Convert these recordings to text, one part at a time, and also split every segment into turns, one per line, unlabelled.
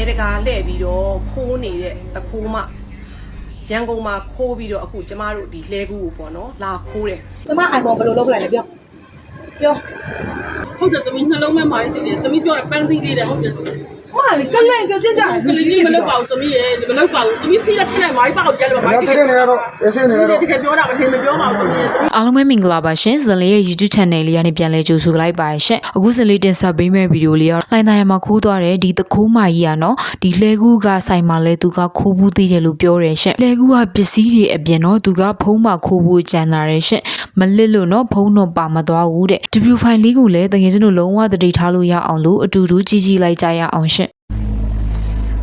နေတကာလှည့်ပြီးတော့ခိုးနေတဲ့တခိုးမရန်ကုန်မှာခိုးပြီးတော့အခုကျမတို့ဒီလဲကူကိုပေါ့နော်လာခိုးတယ်
ကျမအိုင်ပေါ်ဘယ်လိုလုပ်လိုက်လဲပြောပြော
ဟုတ်တယ်သမီးနှလုံးမဲ့မိုင်းနေတယ်သမီးပြောတယ်ပန်းသီးလေးတယ်ဟုတ်တယ်
ဟောလေကလန့်ကြကြကြ
ကလေးကြီးမလုပ်ပါဘူးသမီးရဲ့မလုပ်ပါဘူးသမီးစီးတဲ့ခနဲ့မိုင်းပေါက်ကြတယ်မိုင်း
။တကယ်နေရတော့အစင်းနေရတော့
တကယ်ပြောတာမထင်မပြောပါဘူးသမီး
အားလုံးပဲမင်္ဂလာပါရှင်ဇင်လေးရဲ့ YouTube channel လေးကနေပြန်လဲကြိုဆိုလိုက်ပါရရှင်အခုဇင်လေးတင်ဆက်ပေးမယ့်ဗီဒီယိုလေးရောလိုင်းတိုင်းမှာခိုးသွားတဲ့ဒီတခိုးမကြီးอ่ะเนาะဒီလဲကူးကဆိုင်မှာလဲသူကခိုးဘူးသေးတယ်လို့ပြောတယ်ရှင်လဲကူးကပစ္စည်းတွေအပြင်เนาะသူကဖုံးမှာခိုးဘူးကြံလာတယ်ရှင်မလစ်လို့เนาะဖုံးတော့ပါမသွားဘူးတဲ့ W file လေးကိုလည်းတကယ်ချင်းတို့လုံးဝတတိထားလို့ရအောင်လို့အတူတူကြီးကြီးလိုက်ကြရအောင်ရှင်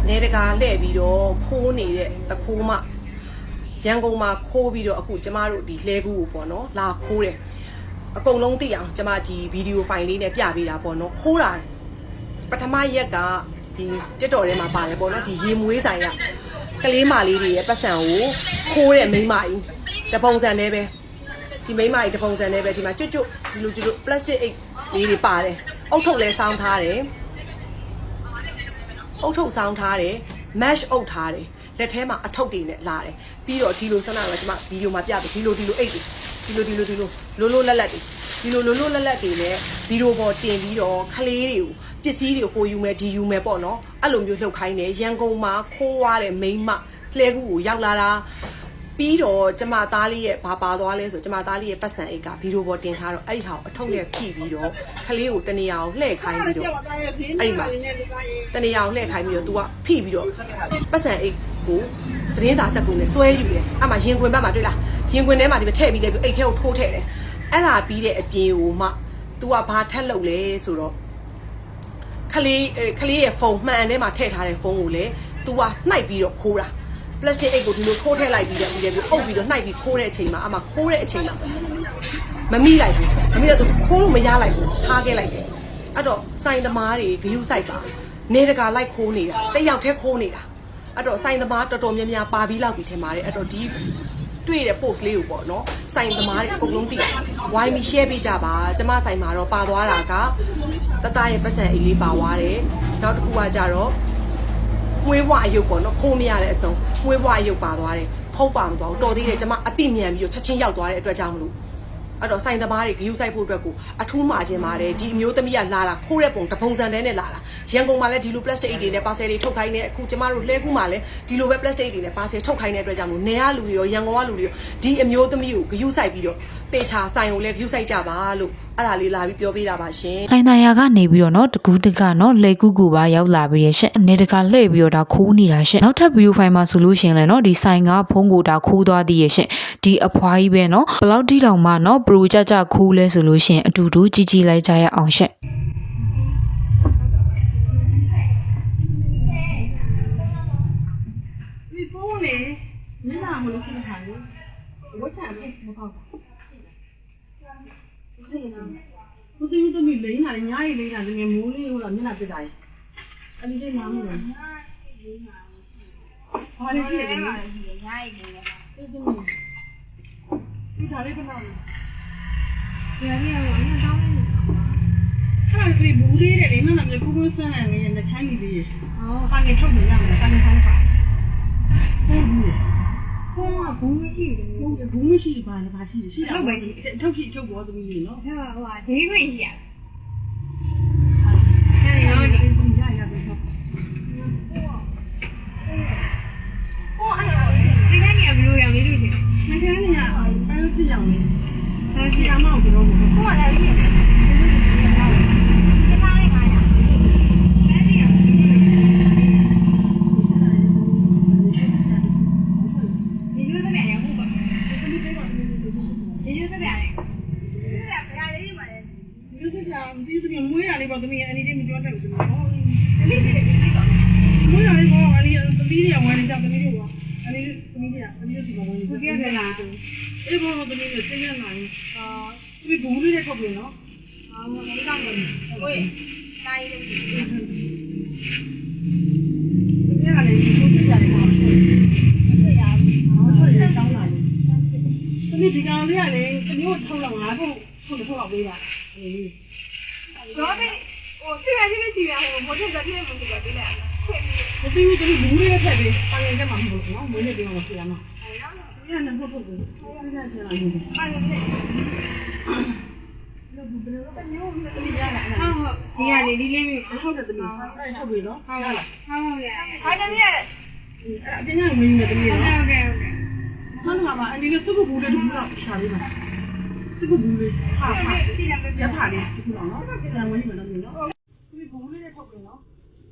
နေတကာလှည့်ပြီးတော့ခိုးနေတဲ့တခိုးမရန်ကုန်မှာခိုးပြီးတော့အခုကျမတို့ဒီလဲကူကိုပေါ့နော်လာခိုးတယ်အကုန်လုံးသိအောင်ကျမဒီဗီဒီယိုဖိုင်လေးနဲ့ပြပေးတာပေါ့နော်ခိုးတာပထမရက်ကဒီတက်တော်ထဲမှာပါတယ်ပေါ့နော်ဒီရေမွေးဆိုင်ကကလေးမလေးတွေရဲ့ပတ်စံကိုခိုးတဲ့မိန်းမကြီးတပုံစံနဲ့ပဲဒီမိန်းမကြီးတပုံစံနဲ့ပဲဒီမှာကျွတ်ကျွတ်ဒီလိုဒီလို plastic အိတ်လေးတွေပါတယ်အုတ်ထုတ်လဲစောင်းထားတယ် အုတ်ထုတ်ဆောင်းထားတယ် mash အုပ်ထားတယ်လက်ထဲမှာအထုပ်တွေနဲ့လာတယ်ပြီးတော့ဒီလိုဆန္ဒကကျွန်မဗီဒီယိုမှာပြတယ်ဒီလိုဒီလိုအိတ်တွေဒီလိုဒီလိုဒီလိုလိုလိုလက်လက်တွေဒီလိုလိုလိုလက်လက်တွေနဲ့ဗီဒီယိုပေါ်တင်ပြီးတော့ခလေးတွေကိုပစ္စည်းတွေကိုကိုယူမယ်ဒီယူမယ်ပေါ့နော်အဲ့လိုမျိုးလှုပ်ခိုင်းတယ်ရန်ကုန်မှာခိုးွားတဲ့မိန်းမလှဲကူကိုရောက်လာတာ ပြီးတော့ကျမသားလေးရဲ့ဘာပါသွားလဲဆိုကျမသားလေးရဲ့ပတ်စံအိတ်ကဗီဒီယိုပေါ်တင်ထားတော့အဲ့ဒီဟာကိုအထုပ်နဲ့ဖြည့်ပြီးတော့ခလေးကိုတနေရာကိုလှည့်ခိုင်းပြီးတော့အဲ့ဒီမှာ တနေရာအောင်လှည့်ခိုင်းပြီးတော့ तू ကဖိပြီးတော့ပတ်စံအိတ်ကိုသတင်းစာဆက်ကုန်နဲ့စွဲယူတယ်အဲ့မှာရင်ခွင်ဘက်မှာတွေ့လားရင်ခွင်ထဲမှာဒီမှာထည့်ပြီးလဲပြီးအိတ်ထဲကိုထိုးထည့်တယ်အဲ့ဒါပြီးတဲ့အပြင်ကိုမှ तू ကဘာထက်လုပ်လဲဆိုတော့ခလေးအဲခလေးရဲ့ဖုန်းမှန်ထဲမှာထည့်ထားတဲ့ဖုန်းကိုလေ तू ကနှိုက်ပြီးတော့ခိုးတာ ပလတ်စတစ်အိတ်ကိုဒီလိုထိုးထည့်လိုက်ပြီးတော့ပြီးတယ်ပြီးအုပ်ပြီးတော့နှိုက်ပြီးခိုးတဲ့အချိန်မှာအမှခိုးတဲ့အချိန်မှာမမိလိုက်ဘူးမမိတော့ तू ခိုးလို့မရလိုက်ဘူးထားခဲ့လိုက်တယ်အဲ့တော့စိုင်သမားတွေဂယုစိုက်ပါနေတကာလိုက်ခိုးနေတာတစ်ယောက်တည်းခိုးနေတာအဲ့တော့စိုင်သမားတော်တော်များများပါပြီးလောက်ပြီးထင်ပါတယ်အဲ့တော့ဒီတွေ့တဲ့ post လေးကိုပေါ့နော်စိုင်သမားတွေအကုန်လုံးသိတယ်ဝိုင်းပြီး share ပေးကြပါကျမစိုင်မှာတော့ပါသွားတာကတတရဲ့ပတ်စံအိတ်လေးပါသွားတယ်နောက်တစ်ခုကကြတော့ မွေးဘွားရုပ်ပေါ့နော်ခိုးမရတဲ့အစုံမွေးဘွားရုပ်ပါသွားတယ်ဖုတ်ပါမသွားဘူးတော်သေးတယ်ကျမအတိမြန်ပြီးတော့ချက်ချင်းရောက်သွားတဲ့အတွက်ကြောင့်မလို့အဲ့တော့ဆိုင်သမားတွေဂယုစိုက်ဖို့အတွက်ကိုအထူးမှာခြင်းပါတယ်ဒီအမျိုးသမီးကလာတာခိုးတဲ့ပုံတပုံစံတန်းနဲ့လာတာရန်ကုန်မှာလည်းဒီလို plastic အိတ်တွေနဲ့ပါဆယ်တွေထုတ်ခိုင်းနေအခုကျမတို့လှဲကူးမှာလည်းဒီလိုပဲ plastic အိတ်တွေနဲ့ပါဆယ်ထုတ်ခိုင်းတဲ့အတွက်ကြောင့်မို့နေရလူတွေရောရန်ကုန်ကလူတွေရောဒီအမျိုးသမီးကိုဂယုစိုက်ပြီးတော့တေချာဆိုင်ကိုလည်း view ဆိုင်ကြပါလို့အဲ့ဒါလေးလာပြီးပြောပေးတာပါရှင်။
ခိုင်တန်ရာကနေပြီးတော့နော်တကူးတကနော်လေကူးကူပါရောက်လာပြီးရရှင့်။အနေတကာလှည့်ပြီးတော့ဒါခိုးနေတာရှင့်။နောက်ထပ် view file မှာဆိုလို့ရှင်လဲနော်ဒီဆိုင်ကဖုံးကိုဒါခိုးသွားသည်ရရှင့်။ဒီအဖွားကြီးပဲနော်ဘလောက်တိတောင်မှနော် pro ကြကြခိုးလဲဆိုလို့ရှင်အတူတူကြီးကြီးလိုက်ကြရအောင်ရှင့်။
你不美，你哪么能看看你？我看不，我看看。 ဖြစ်မပေါ့ဘုသူတို့မိလိမ့်လာညရီလိမ့်လာငယ်မိုးလေးဟိုလာမျက်နှာပြစ်တာလေအဲ့ဒီလေးနားမလို့ဘာလဲဖြစ်တယ်ညရီလိမ့်လာဒီသားလေးကနားရရရဝမ်းတောင်းနေအဲ့ဒီဘူးလေးတဲ့လေမနက်ကူကူဆန်းနေနေချမ်းနေသေးရဲ့အော်ပါနေထုတ်နေရမယ်ပါနေဆောင်ပါဟုတ်ဘူး
ဖုန်းကဘူးမရှိဘူး
ဟုတ်တယ်ဘူးမရှိပါနဲ့ပါရှိတယ်ရှိတာဟုတ်ပဲထုတ်ရှိထုတ်ပေါ်သမီးကြီးနော်
ဟဲ့ဟိုဟာဒေးခွင့်ရှိရ
အဲ့ဒီတော့ဒီရရပြီဟုတ်
ဟိုအဲ့ဒီကနေဘယ်လိုရောင်လေးလို့ရှိ
မကန်းနေရအဲ့
သမီးတွေက
သမီးတွေ
ဒီ
မှာဝမ်းနေကြအဲ့ဒီဘောသမီးတွေသိနေနိုင်အာဒီဘူးလေးတွေထုတ်ပြီနော်
အော်ဒီကနေကိုယ်တိုင်းလေး
ဒီကလည်းဒီလိုဖြစ်ကြတယ်ပေါ့
တွေ့ရဘူး
ဟုတ်တယ်တောင်းလာတယ်သမီးဒီကောင်လေးကလည်းသမီးကိုထုတ်တော့ငါ့ကိုထုတ်ထုတ်အောင်ပေးပါအေး
တော့ဒီဟိုစီရရှိမရှိရဟိုဘိုးချက်တက်ပြည့်မှုတွေကပြလိုက် ခွင့်ပြီး
သူတို့ဘူးလေးထက်ပြီးပန်းငယ်ကမှမဟုတ်ဘူးနော်မွေးနေ့ပြောမှာဖြစ်ရမှာဒီကနေ့ဟုတ်ဟုတ်ဘူးဒီကနေ့ပြန်လာပြီပန်းငယ်နဲ့လို့ဘူးဘယ်လိုလဲမျိုးမျိုးတည်းရလာ
ဟုတ်ဟုတ်ဒီကလေဒီလေးမျိုး
ဟုတ်တယ်တမီးအဲ့ထုတ်ပြီနော်
ဟုတ်
ရ
ဟုတ်
လား
ဟုတ်ကဲ့ဟုတ်တယ်မြတ်
အဲ့အတင်းရမင်းနဲ့တမီး
ဟုတ်
နော်
ကဲ့ဟုတ်ကဲ့
မှန်ပါပါအဒီလိုသူ့ကိုဘူးလေးတူတော့ရှာလေးပါသူ့ကိုဘူးလေးဟာဟာ
ဒီနံပါတ်
ရဖာလေးတူတော့နော်ပြန်ဝင်မလို့နော်ဒီဘူးလေးနဲ့ထုတ်ပြီနော်။ဒီဒီကောင်လေးကလေတမျိုးထုတ်လောက်ငါတို့ခုနထုတ်လောက်ပေးပါအဲ့လိုလေး
ကျော်နေဟိုစီရလေးစီရဟိုမိုးချက်တော့ပြင်းကုန်တယ်ပေးလိုက်အောင်ခွင့်ပြီး။
မသိဘူးသမီးဘူးလေးနဲ့ထည့်ပေးပန်းငယ်တက်မှာမဟုတ်ဘူးနော်။မွေးလေးပြောမှာပြရမှာ။
တမျိုးနဲ့ကုန်ကြတာဟုတ်ဟုတ်ဒီကလေဒီလေးမျိုးနော်
ဟုတ်တယ်သမီးဆိုင်လေးထုတ်ပြီးနော်။ဟုတ်လား
ဟုတ်ကဲ့ဟုတ်တယ်မြတ်ဟုတ်ကဲ့ဟုတ်ကဲ့။
ဘယ်မှာမှာအရင်ကသူ့ကိုဘူးလေးထုတ်လောက်ရှာလေးပါ။
ဒီနံ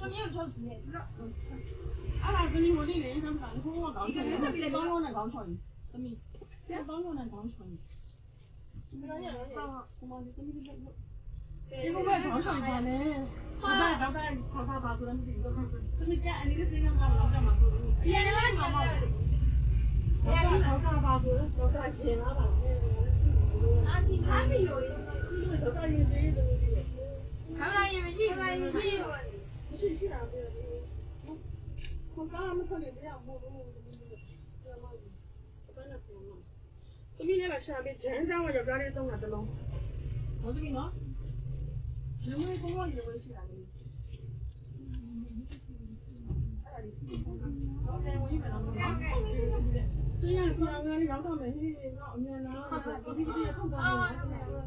တမျိုး
ထုတ်နေပြီး
တော့
အဲ့ဒါသမီးဝင်နေတယ်ဆမ်းစာကိုကောင်းချင်တယ်။ဒီကောင်းလုံးနဲ့ကောင်းချင်။သမီးဒီကောင်းလုံးနဲ့ကောင်းချင်။ဒီလိုရတော့ဟိုမှာဒီသမီးလေးဒီလိုပဲကောင်းချင်ပါနဲ့။ဟာတော့တော့ခေါ်ထားပါဆိုတော့ဒီတော့သမီးကအန်ဒီလေးပြင်မှာတော့တော့မှာဆိုလို့ဒီနေ့လည်းမှာမှာခေါ်ထားပါဆိုတော့တော့ရှင်လာ ပါအာဒီအားမီရောဒီလိုတော့ရင်းသေးတယ်
ခလာရ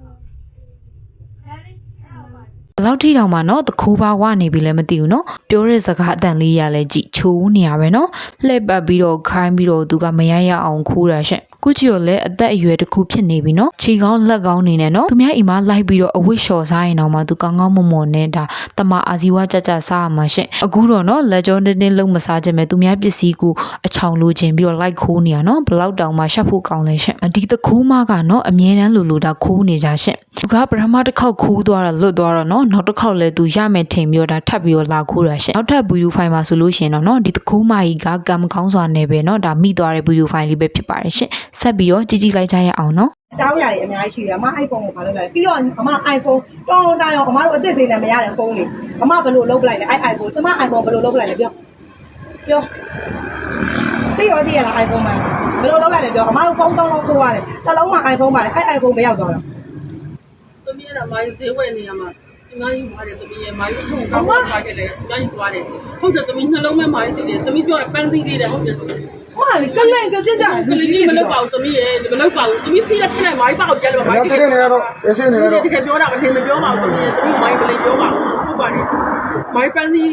ဘလောက်ထိတောင်မှနော်တခိုးပါဝနေပြီလည်းမသိဘူးနော်ပြောတဲ့စကားအတန်လေးရလဲကြည့်ချိုးနေရပဲနော်လှည့်ပတ်ပြီးတော့ခိုင်းပြီးတော့သူကမရရအောင်ခိုးတာရှင့် ကုချီကိုလည်းအသက်အရွယ်တစ်ခုဖြစ်နေပြီနော်ခြေကောင်းလက်ကောင်းနေနဲ့နော်သူများအိမ်မှာလိုက်ပြီးတော့အဝတ်လျှော်စားရင်တော့မှသူကောင်းကောင်းမွန်မွန်နဲ့ဒါတမအာဇီဝကြကြစားရမှာရှင့်အခုတော့နော်လက်ကြောတင်းတင်းလုံးမစားခြင်းပဲသူများပစ္စည်းကိုအချောင်လိုချင်ပြီးတော့လိုက်ခိုးနေရနော်ဘလောက်တောင်မှရှက်ဖို့ကောင်းလဲရှင့်ဒီတခိုးမကနော်အမြဲတမ်းလိုလိုဒါခိုးနေကြရှင့်သူကပထမတစ်ခေါက်ခိုးသွားတာလွတ်သွားတော့နော်နောက်တစ်ခေါက်လည်းသူရမယ်ထင်ပြီးတော့ဒါထပ်ပြီးတော့လာခိုးတာရှင့်နောက်ထပ် video file မှာဆိုလို့ရှင်တော့နော်ဒီတခိုးမကြီးကကံမကောင်းစွာနဲ့ပဲနော်ဒါမိသွားတဲ့ video file လေးပဲဖြစ်ပါတယ်ရှင့်ဆက်ပြီးတော့ကြည့်ကြည့်လိုက်ကြရအောင်နော်
အကြောင်းအရာတွေအများကြီးရှိတယ်အမ iPhone ကိုဘာလုပ်လဲပြီးတော့အမ iPhone တော်တာရောအမတို့အသက်သေးလည်းမရတဲ့ဖုန်းလေအမဘယ်လိုလုပ်လိုက်လဲအဲ့ iPhone ကျမ iPhone ဘယ်လိုလုပ်လိုက်လဲပြောပြောသိရောသိရလား iPhone မှာဘယ်လိုလုပ်လိုက်လဲပြောအမတို့ဖုန်းတောင်းလို့ခိုးရတယ်တစ်လုံးမှ iPhone ပါတယ်အဲ့ iPhone ဘယ်ရောက်သွားလဲ
သမီးကမိုင်းဈေးဝယ်နေရမှာ ဒီမိုင်းယူပါတယ်သမီးရဲ့မိုင်းထုံကောင်းသွားကြတယ်ဒီမိုင်းယူသွားတယ်ဟုတ်တယ်သမီးနှလုံးမဲ့မိုင်းသေးတယ်သမီးပြောပန်းသီးလေးတယ်ဟုတ်တယ်
ဟုတ်လားကလန့်ကကြကြ
ကလေးကြီးမလုပ်ပါဘူးသမီးရဲ့မလုပ်ပါဘူးသမီးစီးတဲ့ခနဲ့မိုင်းပေါက်ကြလို့မိုင်း။
တက်တဲ့နေရာတော့အစင်းနေရာတော့
တကယ်ပြောတာမထင်မပြောပါဘူးသမီးသမီးမိုင်းကလေးပြောပါဟုတ်ပါတယ်မိုင်းပန်းသီး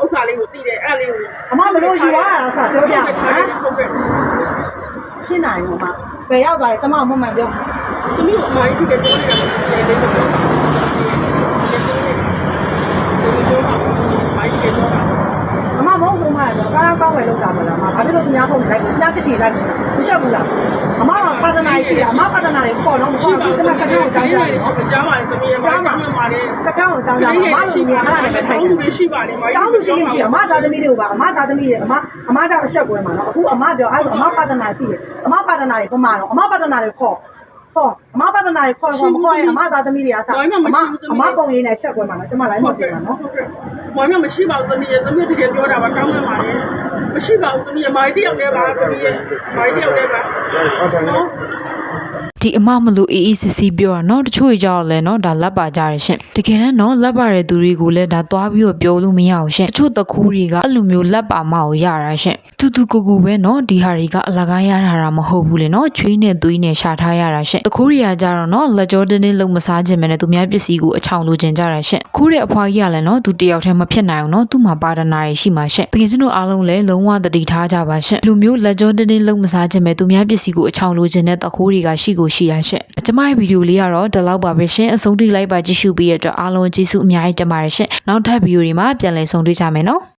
ဥစ္စာလေးကိုသိတယ်အဲ့လေးကို
အမဘယ်လိုယူရတာလဲဆိုပြောပြဟမ်
ဟုတ်ကဲ့
ဖြစ်နိုင်ဘူးအမဘယ်ရောက်သွားလဲကျမမှန်မှန်ပြော
သမီးမိုင်းတကယ်ပြောနေတာမသိတယ်လေးပြောပါမိုင်းတကယ်ပြောတာ
အမဘုံဆုံးမရတော့ကားကောင်းဝယ်လောက်တာမလားအမဘာဖြစ်လို့ သူများဖုန်းလိုက်သူများတစ်တီလိုက်မရှက်ဘူးလားအမကပါဒနာရှိတာအမပါဒနာတွေပေါ့တော့မ
ရှိ
ပေါ့
ပါ
ဘူး
ဘူး
ကျ
တ
မ
မ
စ
န်
ကား
က
ကို
ကြား
ကြောင်း
ရ
ကြ
တယ်
တယ်
ကြားပါလေသမီးရဲ့မိုင်းကမှပါတယ်
စကားကိုကြောင်းကြအမလိုနေရတာလည်းထိုင်
တောင်းလို့ရှိပါတယ်မိုင်း
တောင်းလို့ရှိရင်ရှိအမသားသမီးတွေကိုပါအမသားသမီးတွေအမအမသားအဆက်ကွဲမှာနော်အခုအမပြောအဲ့အမပါဒနာရှိတယ်အမပါဒနာတွေပမာတော့အမပါဒနာတွေခေါ်ဟောအမပါဒနာတွေခေါ်ခေါ်မခေါ်ရင်အမသားသမီးတွေကစအမအမပုံရင်းနဲ့ဆက်ကွဲမှာနော်ကျမလိုက်မကြည့်ပါနော်
မိုင်းမရှိပါဘူးသမီးရဲ့သမီးတကယ်ပြောတာပါတောင်းမှပါလေ မရှိပါဘူးသမီးရဲ့မိုင်းတယောက်တည်းပါသမီးရဲ့မိုင်းတယောက်တည်းပါ
ဟုတ်တယ်နော်
နော်
ဒီအမမလို့အေးအေးစစ်စစ်ပြောတာနော်တချို့ကြောက်လဲနော်ဒါလက်ပါကြရရှင်တကယ်တမ်းနော်လက်ပါတဲ့သူတွေကိုလည်းဒါသွားပြီးတော့ပြောလို့မရအောင်ရှင်တချို့တခိုးတွေကအဲ့လိုမျိုးလက်ပါမကိုရတာရှင်တူတူကိုကိုပဲနော်ဒီဟာတွေကအလကားရတာတာမဟုတ်ဘူးလေနော်ချွေးနဲ့သွေးနဲ့ရှာထားရတာရှင်တခိုးတွေကကြတော့နော်လက်ကြောတင်းတင်းလုံးမစားခြင်းပဲနဲ့သူများပစ္စည်းကိုအချောင်လိုချင်ကြတာရှင်ခိုးတဲ့အဖွားကြီးကလည်းနော်သူတယောက်တည်းမဖြစ်နိုင်အောင်နော်သူ့မှာပါဒနာတွေရှိမှာရှင်တကယ်ချင်းတို့အားလုံးလည်းလုံးဝတတိထားကြပါရှင်လူမျိုးလက်ကြောတင်းတင်းလုံးမစားခြင်းပဲသူများပစ္စည်းကိုအချောင်လိုချင်တဲ့တခိုးတွေကရှိကိုရှိတာရှင်ကျမရဲ့ဗီဒီယိုလေးကတော့ဒီလောက်ပါပဲရှင်အဆုံးထိလိုက်ပါကြည့်ရှုပြီးရတဲ့အတွက်အားလုံးကျေးဇူးအများကြီးတင်ပါတယ်ရှင်နောက်ထပ်ဗီဒီယိုတွေမှာပြန်လည်ဆုံတွေ့ကြမယ်နော်